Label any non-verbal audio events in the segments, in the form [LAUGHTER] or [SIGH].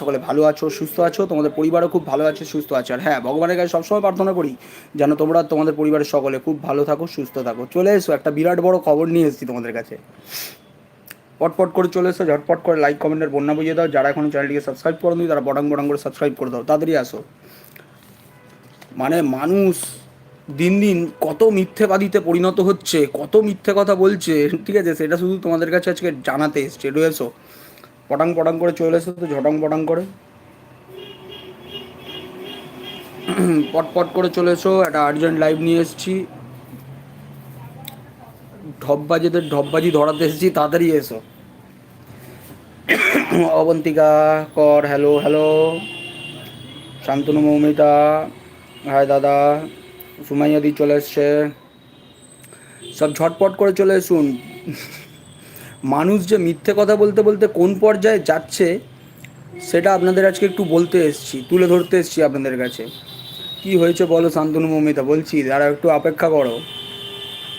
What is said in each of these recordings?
সকলে ভালো আছো, সুস্থ আছো, তোমাদের পরিবারও খুব ভালো আছে, সুস্থ আছে। আর হ্যাঁ ভগবানের কাছে সবসময় প্রার্থনা করি যেন তোমরা তোমাদের পরিবারের সকলে খুব ভালো থাকো, সুস্থ থাকো। চলে এসো, একটা বিরাট বড় খবর নিয়ে এসেছি তোমাদের কাছে। পটপট করে চলে এসো, ঝটপট করে লাইক কমেন্টের বন্যা বুঝিয়ে দাও। যারা এখনও চ্যানেলটিকে সাবস্ক্রাইব করো নি, তারা বটাং বটাং করে সাবস্ক্রাইব করে দাও। তাড়াতাড়ি আসো। মানে মানুষ দিন দিন কত মিথ্যেবাদীতে পরিণত হচ্ছে, কত মিথ্যে কথা বলছে, ঠিক আছে? সেটা শুধু তোমাদের কাছে আজকে জানাতে এসছে। এসো পটাং পটাং করে চলে এসো তো, ঝটাং পটাং করে। পটপট করে চলে এসো, একটা আর্জেন্ট লাইভ নিয়ে এসেছি। ঢপবাজিদের ঢপবাজি ধরাতে এসেছি, তাড়াতাড়ি এসো। অবন্তিকা, কর hello hello Shantanu, Moumita hi দাদা। সুমাইয়াদি চলে এসছে। সব ঝটপট করে চলে এসুন। মানুষ যে মিথ্যে কথা বলতে বলতে কোন পর্যায়ে যাচ্ছে, সেটা আপনাদের আজকে একটু বলতে এসছি, তুলে ধরতে এসেছি আপনাদের কাছে। কি হয়েছে বলো শান্তনু মমিতা, বলছি তারা একটু অপেক্ষা করো।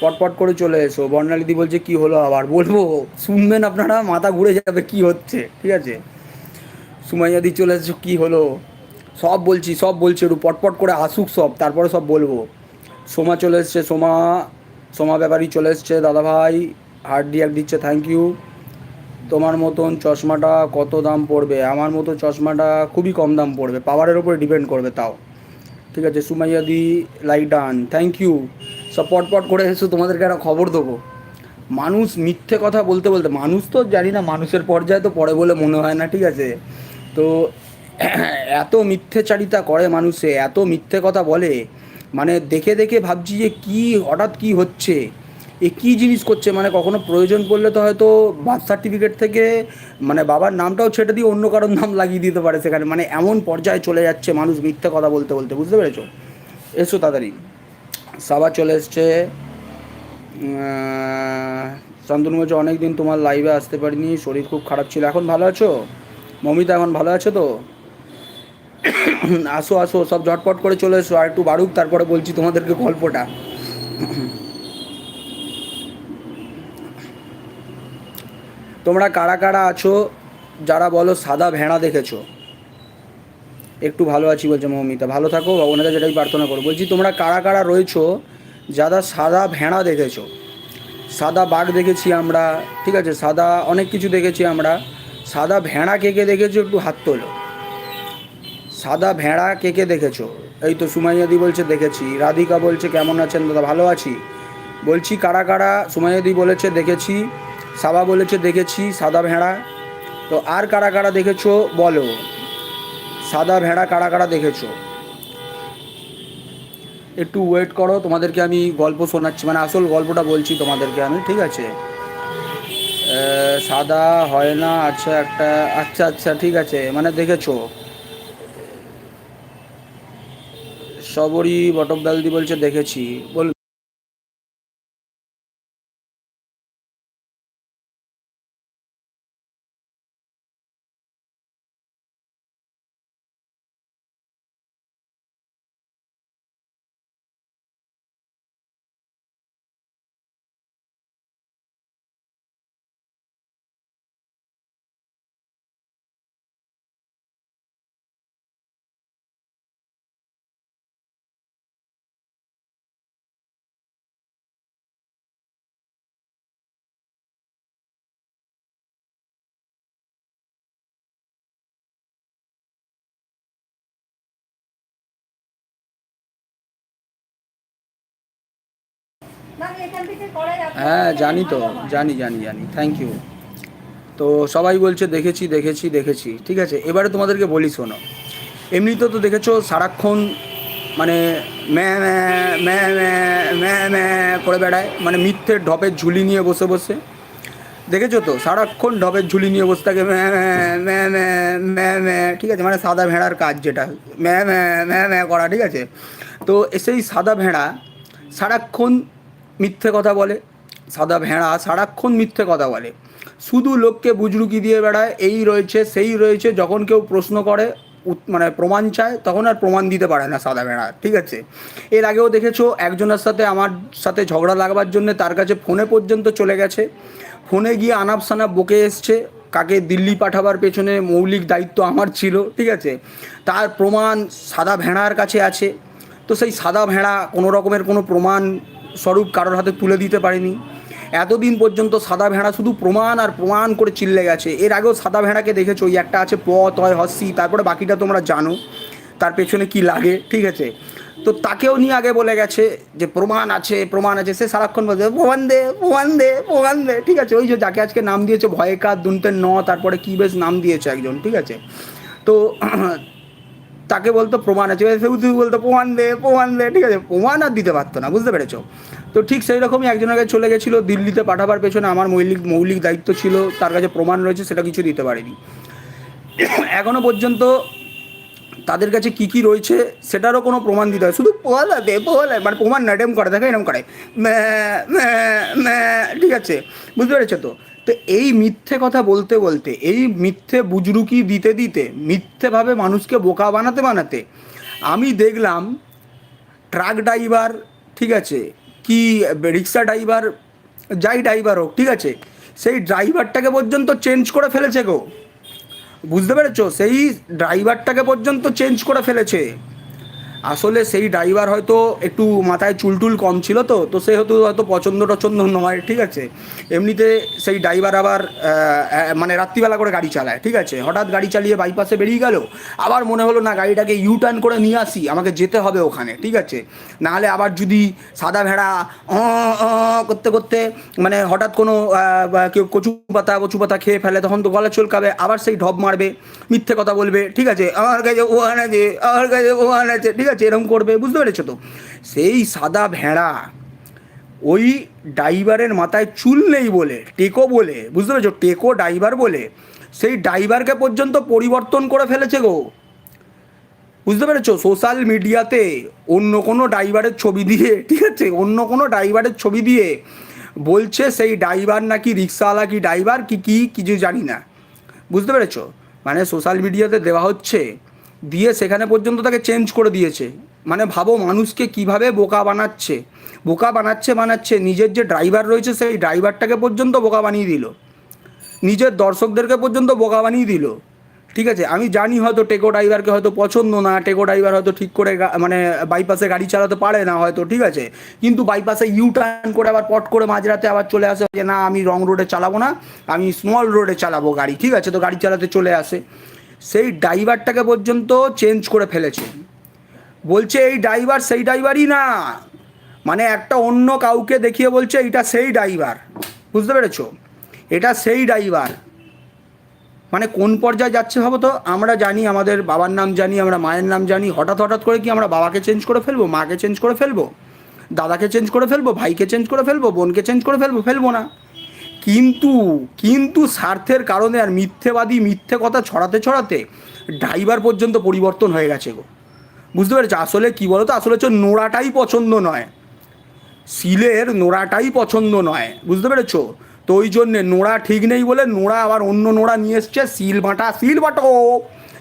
পটপট করে চলে এসো, বর্ণালিদি বলছে, কি হলো আবার? বলব, শুনবেন আপনারা, মাথা ঘুরে যাবে কি হচ্ছে? ঠিক আছে? সুমাইয়াদি চলে এসেছ, কি হলো? সব বলছি সব বলছি একটু পটপট করে আসুক সব, তারপরে সব বলব। সোমা চলে এসছে, সোমা সোমা ব্যাপারী চলে এসছে দাদা ভাই হার্ট ডিয়াক দিচ্ছে থ্যাংক ইউ তোমার মতন চশমাটা কত দাম পড়বে? আমার মতো চশমাটা খুবই কম দাম পড়বে পাওয়ারের উপরে ডিপেন্ড করবে তাও। ঠিক আছে, Sumaiya di like done thank you সব পটপট করে এসো, তোমাদেরকে একটা খবর দেবো। মানুষ মিথ্যে কথা বলতে বলতে, মানুষ তো জানি না, মানুষের পর্যায়ে তো পড়ে বলে মনে হয় না, ঠিক আছে? তো [CLEARS THROAT] এত মিথ্যেচারিতা করে মানুষে, এত মিথ্যে কথা বলে মানে দেখে দেখে ভাবছি যে কি, হঠাৎ কি হচ্ছে? এ কী জিনিস করছে? মানে কখনো প্রয়োজন পড়লে তো হয়তো বার্থ সার্টিফিকেট থেকে মানে বাবার নামটাও ছেটে দিয়ে অন্য কারোর নাম লাগিয়ে দিতে পারে সেখানে। মানে এমন পর্যায়ে চলে যাচ্ছে মানুষ মিথ্যে কথা বলতে বলতে। বুঝতে পেরেছ? এসো তাড়াতাড়ি। সাবা চলে এসছে। শান্তনু বলছে অনেক দিন তোমার লাইভে আসতে পারিনি, শরীর খুব খারাপ ছিল। এখন ভালো আছো? মমিতা, এখন ভালো আছো তো? আসো আসো, সব ঝটপট করে চলে এসো। আর একটু বাড়ুক, তারপরে বলছি তোমাদেরকে গল্পটা। তোমরা কারা কারা আছো যারা বলো সাদা ভেড়া দেখেছ? একটু ভালো আছি বলছে মৌমিতা। ভালো থাকো, ভগবানের কাছে যেটাই প্রার্থনা করো। বলছি, তোমরা কারা কারা রয়েছো যারা সাদা ভেড়া দেখেছ? সাদা বাঘ দেখেছি আমরা, ঠিক আছে? সাদা অনেক কিছু দেখেছি আমরা। সাদা ভেড়া কে কে দেখেছ একটু হাত তোলো। সাদা ভেড়া কে কে দেখেছ? এই তো সুমাইয়াদি বলছে, দেখেছি। রাধিকা বলছে, কেমন আছেন দাদা? ভালো আছি। বলছি, কারা কারা সুমাইয়াদি বলেছে, দেখেছি। সাবা বলেছে, দেখেছি সাদা ভেড়া। তো আর কারা কারা দেখেছ বলো। সাদা ভেড়া কারা কারা দেখেছ? একটু ওয়েট করো, তোমাদেরকে আমি গল্প শোনাচ্ছি। মানে আসল গল্পটা বলছি তোমাদেরকে আমি, ঠিক আছে? সাদা হয় না? আচ্ছা একটা আচ্ছা আচ্ছা ঠিক আছে। মানে দেখেছ? সবরই বটক দালদি বলছে, দেখেছি। বল হ্যাঁ জানি তো, জানি জানি জানি। থ্যাংক ইউ তো সবাই বলছে, দেখেছি দেখেছি দেখেছি। ঠিক আছে, এবারে তোমাদেরকে বলি, শোনো। এমনিতে তো দেখেছ, সারাক্ষণ মানে ম্যা ম্যা ম্যা ম্যা করে বেড়ায়। মানে মিথ্যের ঢপের ঝুলি নিয়ে বসে বসে। দেখেছ তো, সারাক্ষণ ঢপের ঝুলি নিয়ে বসে থাকে ম্যা ম্যা ম্যা ম্যা ম্যা। ঠিক আছে মানে সাদা ভেড়ার কাজ যেটা। ম্যা ম্যা ম্যা ম্যা করা, ঠিক আছে? তো সেই সাদা ভেড়া সারাক্ষণ মিথ্যে কথা বলে, সাদা ভেড়া সারাক্ষণ মিথ্যে কথা বলে। শুধু লোককে বুজরুকি দিয়ে বেড়ায়, এই রয়েছে, সেই রয়েছে, যখন কেউ প্রশ্ন করে মানে প্রমাণ চায়, তখন আর প্রমাণ দিতে পারে না সাদা ভেড়া, ঠিক আছে? এর আগেও দেখেছ, একজনের সাথে আমার সাথে ঝগড়া লাগবার জন্য তার কাছে ফোনে পর্যন্ত চলে গেছে। ফোনে গিয়ে আনাপ সানাপ বকে এসছে, কাকে দিল্লি পাঠাবার পেছনে মৌলিক দায়িত্ব আমার ছিল, ঠিক আছে? তার প্রমাণ সাদা ভেড়ার কাছে আছে। তো সেই সাদা ভেড়া কোনো রকমের কোনো প্রমাণ স্বরূপ কারোর হাতে তুলে দিতে পারেনি। এতদিন পর্যন্ত সাদা ভেড়া শুধু প্রমাণ আর প্রমাণ করে চিল্লে গেছে। এর আগেও সাদা ভেড়াকে দেখেছ? ওই একটা আছে প তয় হস্যি তারপরে বাকিটা তোমরা জানো। তার পেছনে কি লাগে, ঠিক আছে? তো তাকেও নিয়ে আগে বলে গেছে যে প্রমাণ আছে প্রমাণ আছে। সে সারাক্ষণ বলছে প্রমাণ দে প্রমাণ দে প্রমাণ দে ঠিক আছে? ওই যে যাকে আজকে নাম দিয়েছে ভয়কার দুনতের ন, তারপরে কি বেশ নাম দিয়েছে একজন, ঠিক আছে? তো তাকে বলতো প্রমাণ আছে। তুই বলতো, প্রমাণ দে প্রমাণ দে। ঠিক আছে, প্রমাণ আর দিতে পারতো না, বুঝতে পেরেছ? তো ঠিক সেই রকমই একজন আগে চলে গেছিল, দিল্লিতে পাঠাবার পেছনে আমার মৌলিক মৌলিক দায়িত্ব ছিল, তার কাছে প্রমাণ রয়েছে, সেটা কিছু দিতে পারিনি। এখনও পর্যন্ত তাদের কাছে কি কি রয়েছে, সেটারও কোনো প্রমাণ দিতে হয়। শুধু পোহালা দে পোহালা মানে প্রমাণ না এরম করে, দেখো এরম করে। ঠিক আছে, বুঝতে পেরেছ তো? তো এই মিথ্যে কথা বলতে বলতে, এই মিথ্যে বুজরুকি দিতে দিতে, মিথ্যেভাবে মানুষকে বোকা বানাতে বানাতে, আমি দেখলাম ট্রাক ড্রাইভার, ঠিক আছে, কি রিক্সা ড্রাইভার, যাই ড্রাইভার হোক, ঠিক আছে, সেই ড্রাইভারটাকে পর্যন্ত চেঞ্জ করে ফেলেছে গো। বুঝতে পেরেছ? সেই ড্রাইভারটাকে পর্যন্ত চেঞ্জ করে ফেলেছে। আসলে সেই ড্রাইভার হয়তো একটু মাথায় চুলটুল কম ছিল তো তো সে হয়তো পছন্দ টছন্দ নয়, ঠিক আছে? এমনিতে সেই ড্রাইভার আবার মানে রাত্রিবেলা করে গাড়ি চালায়, ঠিক আছে? হঠাৎ গাড়ি চালিয়ে বাইপাসে বেরিয়ে গেল, আবার মনে হলো না গাড়িটাকে ইউ টার্ন করে নিয়ে আসি, আমাকে যেতে হবে ওখানে, ঠিক আছে? নাহলে আবার যদি সাদা ভেড়া করতে করতে মানে হঠাৎ কোনো কেউ কচু পাতা কচু পাতা খেয়ে ফেলে, তখন তো গলা চলকাবে, আবার সেই ঢপ মারবে, মিথ্যে কথা বলবে, ঠিক আছে? আমার কাছে ওয়ান আছে, আমার কাছে ওয়ান আছে, ঠিক আছে এরকম করবে, বুঝতে পেরেছ তো? সেই সাদা ভেড়া ওই ড্রাইভারের মাথায় চুল নেই বলে, টেকো বলে, বুঝতে পেরেছ? টেকো ড্রাইভার বলে, সেই ড্রাইভারকে পর্যন্ত পরিবর্তন করে ফেলেছে গো। বুঝতে পেরেছ? সোশ্যাল মিডিয়াতে অন্য কোনো ড্রাইভারের ছবি দিয়ে, [LAUGHS] ঠিক আছে? অন্য কোনো ড্রাইভারের ছবি দিয়ে বলছে সেই ড্রাইভার নাকি রিক্সাওয়ালা কি ড্রাইভার কি কি, কিছু জানি না। বুঝতে পেরেছ? মানে সোশ্যাল মিডিয়াতে দেওয়া হচ্ছে দিয়ে সেখানে পর্যন্ত তাকে চেঞ্জ করে দিয়েছে। মানে ভাবো মানুষকে কীভাবে বোকা বানাচ্ছে। বোকা বানাচ্ছে বানাচ্ছে নিজের যে ড্রাইভার রয়েছে সেই ড্রাইভারটাকে পর্যন্ত বোকা বানিয়ে দিল। নিজের দর্শকদেরকে পর্যন্ত বোকা বানিয়ে দিল। ঠিক আছে? আমি জানি হয়তো টেকো ড্রাইভারকে হয়তো পছন্দ না, টেকো ড্রাইভার হয়তো ঠিক করে মানে বাইপাসে গাড়ি চালাতে পারে না হয়তো, ঠিক আছে? কিন্তু বাইপাসে ইউ টার্ন করে আবার পট করে মাঝরাতে আবার চলে আসে যে না, আমি রং রোডে চালাবো না, আমি স্মল রোডে চালাবো গাড়ি, ঠিক আছে? তো গাড়ি চালাতে চলে আসে। সেই ড্রাইভারটাকে পর্যন্ত চেঞ্জ করে ফেলেছে। বলছে, এই ড্রাইভার সেই ড্রাইভারই না। মানে একটা অন্য কাউকে দেখিয়ে বলছে এটা সেই ড্রাইভার। বুঝতে পেরেছ? এটা সেই ড্রাইভার। মানে কোন পর্যায়ে যাচ্ছে ভাবো তো? আমরা জানি, আমাদের বাবার নাম জানি, আমরা মায়ের নাম জানি। হঠাৎ হঠাৎ করে কি আমরা বাবাকে চেঞ্জ করে ফেলব, মাকে চেঞ্জ করে ফেলব, দাদাকে চেঞ্জ করে ফেলব, ভাইকে চেঞ্জ করে ফেলব, বোনকে চেঞ্জ করে ফেলব ফেলব না। কিন্তু কিন্তু স্বার্থের কারণে আর মিথ্যেবাদী মিথ্যে কথা ছড়াতে ছড়াতে ড্রাইভার পর্যন্ত পরিবর্তন হয়ে গেছে গো। বুঝতে পেরেছ? আসলে কী বলো তো আসলে হচ্ছে নোড়াটাই পছন্দ নয়। সিলের নোড়াটাই পছন্দ নয়। বুঝতে পেরেছ? তো ওই জন্যে নোড়া ঠিক নেই বলে নোড়া আবার অন্য নোড়া নিয়ে এসছে, সিল বাটা, সিল বাটো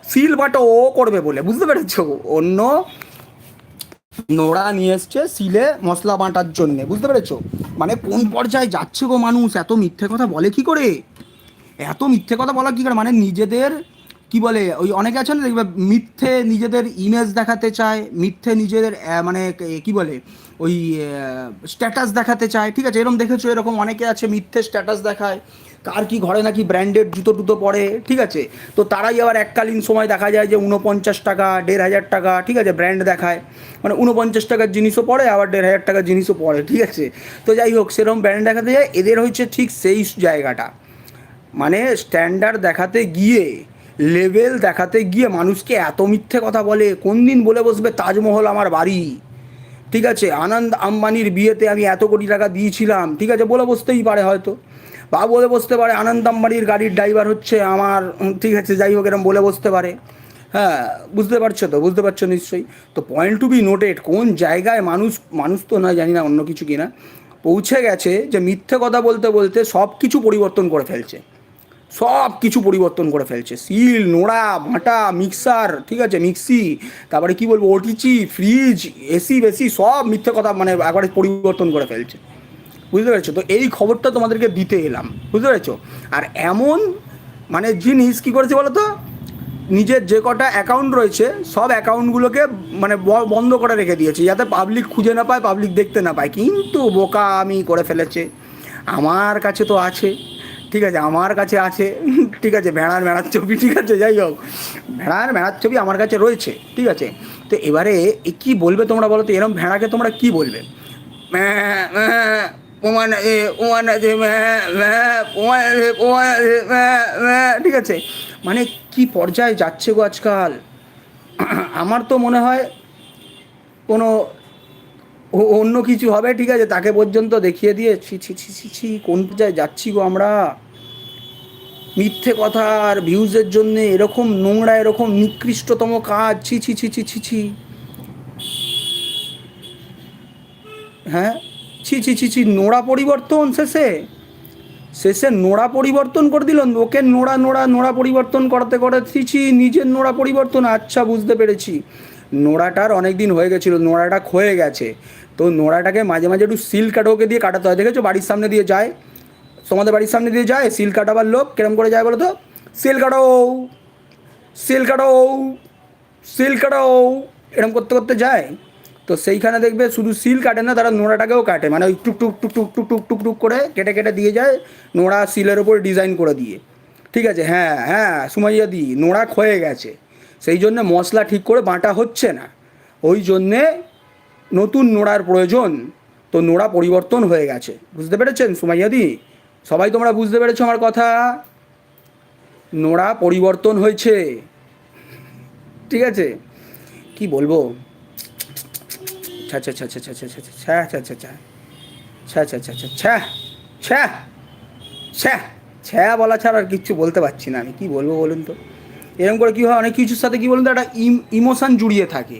সিল বাটো করবে বলে। বুঝতে পেরেছ? অন্য নোড়া নিয়ে এসছে সিলে মশলা বাঁটার জন্য, বুঝতে পেরেছ? মানে কোন পর্যায়ে যাচ্ছে গো মানুষ? এত মিথ্যে কথা বলে কি করে? এত মিথ্যে কথা বলা কি করে? মানে নিজেদের, কি বলে, ওই অনেকে আছে না দেখবে মিথ্যে নিজেদের ইমেজ দেখাতে চায়, মিথ্যে নিজেদের মানে কে- বলে, ওই স্ট্যাটাস দেখাতে চায়, ঠিক আছে? এরকম দেখেছ? এরকম অনেকে আছে, মিথ্যে স্ট্যাটাস দেখায়। কার কি ঘরে নাকি ব্র্যান্ডেড জুতো টুতো পরে, ঠিক আছে? তো তারাই আবার এককালীন সময় দেখা যায় যে উনপঞ্চাশ টাকা, দেড় হাজার টাকা, ঠিক আছে ব্র্যান্ড দেখায়। মানে উনপঞ্চাশ টাকার জিনিসও পড়ে আবার দেড় হাজার টাকার জিনিসও পড়ে ঠিক আছে? তো যাই হোক, সেরকম ব্র্যান্ড দেখাতে যায়, এদের হচ্ছে ঠিক সেই জায়গাটা। মানে স্ট্যান্ডার্ড দেখাতে গিয়ে লেভেল দেখাতে গিয়ে মানুষকে এত মিথ্যে কথা বলে, কোন দিন বলে বসবে তাজমহল আমার বাড়ি? ঠিক আছে? আনন্দ আম্বানির বিয়েতে আমি এত কোটি টাকা দিয়েছিলাম, ঠিক আছে? বলে বসতেই পারে হয়তো। বা বলে বসতে পারে আনন্দ আম্বানির গাড়ির ড্রাইভার হচ্ছে আমার ঠিক আছে, যাই হোক এরকম বলে বসতে পারে। হ্যাঁ বুঝতে পারছ তো, বুঝতে পারছ নিশ্চয়ই। তো পয়েন্ট টু বি নোটেড কোন জায়গায় মানুষ মানুষ তো নয়, জানি না, অন্য কিছু কিনা, পৌঁছে গেছে যে মিথ্যে কথা বলতে বলতে সব কিছু পরিবর্তন করে ফেলছে। সব কিছু পরিবর্তন করে ফেলছে। সিল, নোড়া ভাঁটা মিক্সার, ঠিক আছে, মিক্সি, তারপরে কি বলব ওটিচি ফ্রিজ এসি বেসি সব মিথ্যে কথা মানে একবারে পরিবর্তন করে ফেলছে। বুঝতে পেরেছ? তো এই খবরটা তোমাদেরকে দিতে এলাম, বুঝতে পেরেছ? আর এমন মানে জিনিস কী করেছে বলো তো? নিজের যে কটা অ্যাকাউন্ট রয়েছে, সব অ্যাকাউন্টগুলোকে মানে বন্ধ করে রেখে দিয়েছে, যাতে পাবলিক খুঁজে না পায় পাবলিক দেখতে না পায়। কিন্তু বোকা আমি করে ফেলেছে। আমার কাছে তো আছে, ঠিক আছে, আমার কাছে আছে, ঠিক আছে, ভেড়ার ভেড়ার ছবি, ঠিক আছে, যাই হোক। ভেড়ার ভেড়ার ছবি আমার কাছে রয়েছে, ঠিক আছে। তো এবারে কী বলবে তোমরা বলো তো? এরকম ভেড়াকে তোমরা কী বলবে? ঠিক আছে? মানে কি পর্যায়ে যাচ্ছে গো আজকাল? আমার তো মনে হয় কোনো অন্য কিছু হবে, ঠিক আছে? তাকে পর্যন্ত দেখিয়ে দিয়ে ছি ছি ছি ছি ছি, কোন পর্যায়ে যাচ্ছি গো আমরা? মিথ্যে কথা আর ভিউজের জন্য এরকম নোংরা, এরকম নিকৃষ্টতম কাজ, ছি ছি ছি ছি ছি ছি। হ্যাঁ? ছি ছি ছি ছি, নোড়া পরিবর্তন শেষে শেষে নোড়া পরিবর্তন করে দিল। ওকে নোড়া নোড়া নোড়া পরিবর্তন করতে করতে ছি নিজের নোড়া পরিবর্তন। আচ্ছা বুঝতে পেরেছি। নোড়াটার অনেক দিন হয়ে গেছিল, নোড়াটা ক্ষয়ে গেছে। তো নোড়াটাকে মাঝে মাঝে একটু সিল কাটোকে দিয়ে কাটাতে হয়। দেখেছ? বাড়ির সামনে দিয়ে যায়। তোমাদের বাড়ির সামনে দিয়ে যায়, সিল কাটাবার লোক কিরম করে যায় বলো তো? সিল কাটো সিল কাটো সিল কাটো এরম করতে করতে যায়। তো সেইখানে দেখবে শুধু সিল কাটে না, তারা নোড়াটাকেও কাটে। মানে ওই টুক টুক টুক টুক টুক টুক টুক টুক করে কেটে কেটে দিয়ে যায় নোড়া সিলের ওপর ডিজাইন করে দিয়ে। ঠিক আছে? হ্যাঁ হ্যাঁ সুমাইয়া দি নোড়া ক্ষয়ে গেছে। সেই জন্য মশলা ঠিক করে বাঁটা হচ্ছে না। ওই জন্যে নতুন নোড়ার প্রয়োজন। তো নোড়া পরিবর্তন হয়ে গেছে। বুঝতে পেরেছেন সুমাইয়াদি? সবাই তোমরা বুঝতে পেরেছ আমার কথা? নোড়া পরিবর্তন হয়েছে। ঠিক আছে? কি বলব? ছা ছা ছা ছা ছা ছা ছা ছা ছা ছা ছা ছ্যা ছ্যা ছ্যা ছ্যা ছ্যা ছ্যা ছ্যা ছ্যা বলা ছাড়া আর কিচ্ছু বলতে পারছি না আমি কি বলব বলুন তো এরকম করে কী হয় অনেক কিছুর সাথে কী বলুন তো একটা ইমোশান জুড়িয়ে থাকে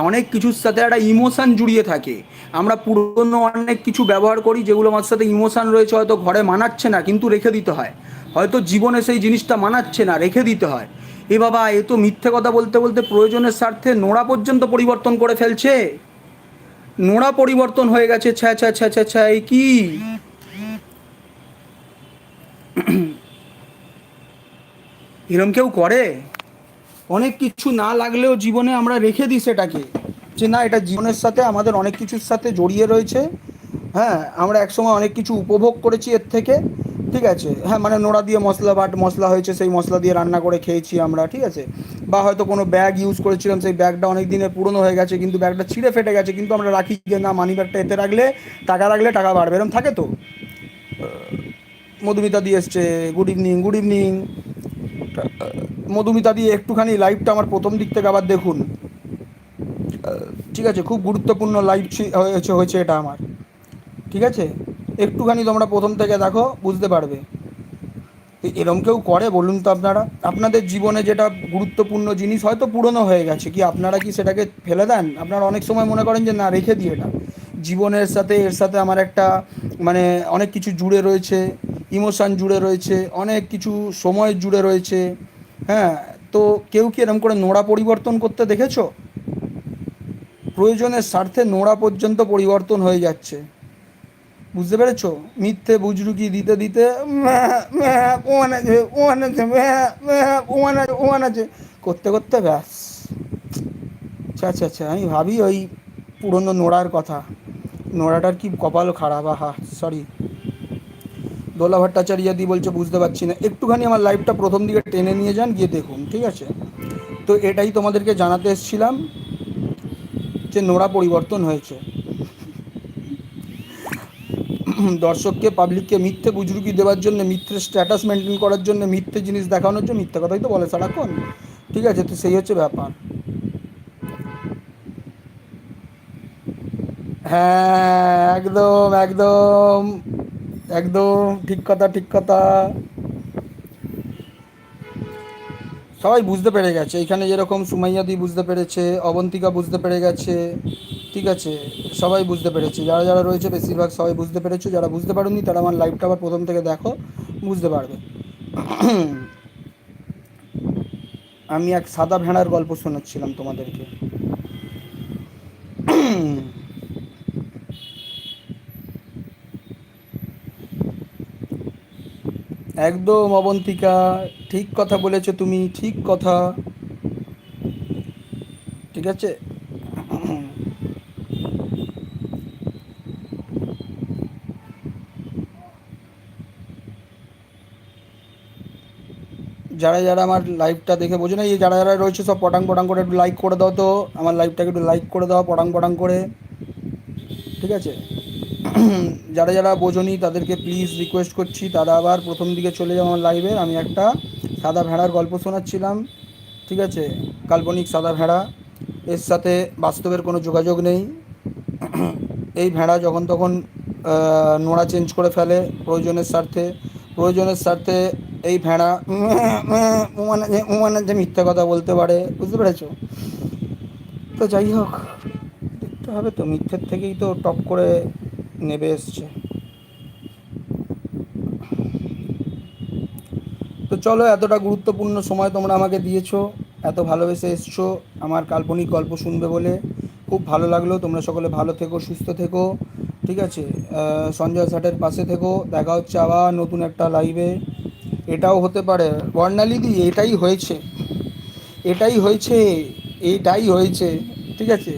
অনেক কিছুর সাথে একটা ইমোশান জুড়িয়ে থাকে আমরা পুরনো অনেক কিছু ব্যবহার করি যেগুলো আমার সাথে ইমোশান রয়েছে হয়তো ঘরে মানাচ্ছে না কিন্তু রেখে দিতে হয় হয়তো জীবনে সেই জিনিসটা মানাচ্ছে না রেখে দিতে হয় এ বাবা, এ তো মিথ্যে কথা বলতে বলতে প্রয়োজনের স্বার্থে নোড়া পর্যন্ত পরিবর্তন করে ফেলছে। নোড়া পরিবর্তন হয়ে গেছে, ছ্যা ছ্যা ছ্যা ছ্যা ছ্যা, এই কি? এরম কেউ করে? অনেক কিছু না লাগলেও জীবনে আমরা রেখে দিই সেটাকে। যে না, এটা জীবনের সাথে, আমাদের অনেক কিছুর সাথে জড়িয়ে রয়েছে। হ্যাঁ আমরা একসময় অনেক কিছু উপভোগ করেছি এর থেকে। ঠিক আছে। হ্যাঁ মানে নোড়া দিয়ে মশলা বাট মশলা হয়েছে, সেই মশলা দিয়ে রান্না করে খেয়েছি আমরা, ঠিক আছে। বা হয়তো কোনো ব্যাগ ইউজ করেছিলাম, সেই ব্যাগটা অনেক দিনে পুরনো হয়ে গেছে, কিন্তু ব্যাগটা ছিঁড়ে ফেটে গেছে, কিন্তু আমরা রাখি যে না মানি ব্যাগটা এতে রাখলে, টাকা রাখলে টাকা বাড়বে এরকম থাকে তো? মধুমিতা দিয়ে এসছে good evening good evening Madhumita দিয়ে একটুখানি লাইভটা আমার প্রথম দিক থেকে আবার দেখুন। ঠিক আছে, খুব গুরুত্বপূর্ণ লাইভ হয়েছে হয়েছে এটা আমার। ঠিক আছে? একটুখানি তোমরা প্রথম থেকে দেখো, বুঝতে পারবে। এরম কেউ করে বলুন তো আপনারা? আপনাদের জীবনে যেটা গুরুত্বপূর্ণ জিনিস হয়তো পুরনো হয়ে গেছে, কি আপনারা কি সেটাকে ফেলে দেন? আপনারা অনেক সময় মনে করেন যে, না, রেখে দিই এটা। জীবনের সাথে, এর সাথে আমার একটা মানে অনেক কিছু জুড়ে রয়েছে, ইমোশান জুড়ে রয়েছে, অনেক কিছু সময় জুড়ে রয়েছে। হ্যাঁ তো কেউ কি এরম করে নোড়া পরিবর্তন করতে দেখেছ? প্রয়োজনের স্বার্থে নোড়া পর্যন্ত পরিবর্তন হয়ে যাচ্ছে। বুঝতে পেরেছ? মিথ্যে, বুজরুকি, দিতে দিতে ওমান আছে ওমান আছে ওমান আছে ওমান আছে। করতে করতে ব্যাস। আচ্ছা আচ্ছা আচ্ছা আমি ভাবি ওই পুরনো নোড়ার কথা। নোড়াটার কি কপাল খারাপ, আহা সরি দোলা ভট্টাচার্য দি বলছে, বুঝতে পারছি না। একটুখানি আমার লাইফটা প্রথম দিকে টেনে নিয়ে যান, গিয়ে দেখুন, ঠিক আছে? তো এটাই তোমাদেরকে জানাতে এসেছিলাম যে নোড়া পরিবর্তন হয়েছে। [CLEARS THROAT] দর্শককে পাবলিককে মিথ্যে বুজরুকি দেওয়ার জন্য, মিথ্যে স্ট্যাটাস মেনটেন করার জন্য, মিথ্যে জিনিস দেখানোর জন্য মিথ্যে কথাই তো বলে সারাক্ষণ। ঠিক আছে, তো সেই হচ্ছে ব্যাপার। হ্যাঁ একদম একদম একদম, ঠিক কথা ঠিক কথা। সবাই বুঝতে পেরে গেছে, এখানে যেরকম সুমাইয়াদি বুঝতে পেরেছে, অবন্তিকা বুঝতে পেরে গেছে। ঠিক আছে, সবাই বুঝতে পেরেছে। যারা যারা রয়েছে, বেশিরভাগ সবাই বুঝতে পেরেছে। যারা বুঝতে পারেনি, তারা আমার লাইভটা আবার প্রথম থেকে দেখো, বুঝতে পারবে। আমি এক সাদা ভেড়ার গল্প শোনাচ্ছিলাম তোমাদেরকে। একদম অবন্তিকা, ঠিক কথা বলেছ তুমি, ঠিক কথা। ঠিক আছে? যারা যারা আমার লাইভটা দেখে বোঝো না, এই যারা যারা রয়েছে সব পটাং পটাং করে একটু লাইক করে দাও তো। আমার লাইভটাকে একটু লাইক করে দাও, পটাং পটাং করে। ঠিক আছে? [CLEARS THROAT] যারা যারা বোঝনি, তাদেরকে প্লিজ রিকোয়েস্ট করছি। তারা আবার প্রথম দিকে চলে যাও আমার লাইভে আমি একটা সাদা ভেড়ার গল্প শোনাচ্ছিলাম। ঠিক আছে? কাল্পনিক সাদা ভেড়া। এর সাথে বাস্তবের কোনো যোগাযোগ নেই। [CLEARS THROAT] এই ভেড়া যখন তখন নোড়া চেঞ্জ করে ফেলে প্রয়োজনের স্বার্থে। প্রয়োজনের স্বার্থে এই ভেড়া মানে যে মানে মিথ্যা কথা বলতে পারে, বুঝতে পেরেছ? তো যাই হোক, দেখতে হবে তো, মিথ্যের থেকেই তো টপ করে নেবে এসছে। তো চলো, এতটা গুরুত্বপূর্ণ সময় তোমরা আমাকে দিয়েছ, এত ভালোবেসে এসছো, আমার কাল্পনিক গল্প শুনবে বলে খুব ভালো লাগল। তোমরা সকলে ভালো থেকো, সুস্থ থেকো, ঠিক আছে? সঞ্জয় স্যাটের পাশে থেকো। দেখা হচ্ছে আবার নতুন একটা লাইভে এটাও হতে পারে। বর্ণালিদি এটাই হয়েছে। এটাই হয়েছে, এইটাই হয়েছে, ঠিক আছে?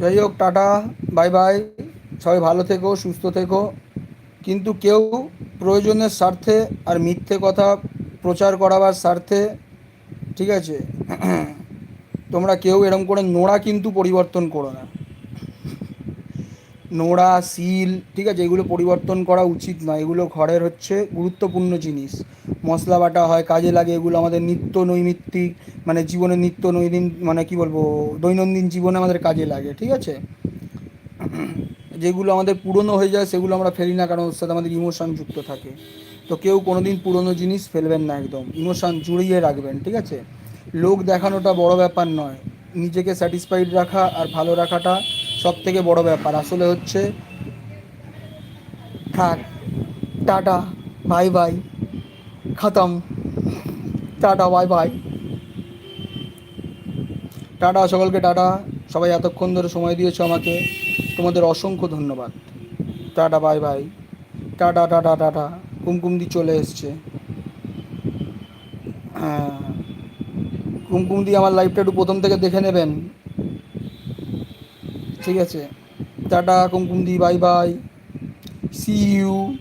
যাই হোক, টাটা, বাই বাই। সবাই ভালো থেকো, সুস্থ থেকো। কিন্তু কেউ প্রয়োজনের স্বার্থে আর মিথ্যে কথা প্রচার করাবার স্বার্থে, ঠিক আছে? তোমরা কেউ এরম করে নোড়া কিন্তু পরিবর্তন করো না। নোড়া, সিল, ঠিক আছে, এগুলো পরিবর্তন করা উচিত নয়। এগুলো ঘরের হচ্ছে গুরুত্বপূর্ণ জিনিস। মশলা বাটা হয়, কাজে লাগে এগুলো আমাদের নিত্য নৈমিত্তিক মানে জীবনে নিত্য নৈদিন মানে কি বলব, দৈনন্দিন জীবনে আমাদের কাজে লাগে, ঠিক আছে? যেগুলো আমাদের পুরনো হয়ে যায়, সেগুলো আমরা ফেলি না কারণ ওর সাথে আমাদের ইমোশন যুক্ত থাকে। তো কেউ কোনো দিন পুরনো জিনিস ফেলবেন না একদম। ইমোশন জুড়িয়ে রাখবেন, ঠিক আছে? লোক দেখানোটা বড় ব্যাপার নয়। নিজেকে স্যাটিসফাইড রাখা আর ভালো রাখাটা সব থেকে বড় ব্যাপার। আসলে হচ্ছে, থাক, টাটা বাই বাই খতম, টাটা বাই বাই টাটা, সকলকে টাটা। সবাই এতক্ষণ ধরে সময় দিয়েছ আমাকে। তোমাদের অসংখ্য ধন্যবাদ। Tata, bye bye. Tata tata tata. কুমকুমদি চলে এসছে। হ্যাঁ। কুমকুমদি আমার লাইফটা একটু প্রথম থেকে দেখে নেবেন। ঠিক আছে? টাটা কুমকুমদি বাই বাই। See you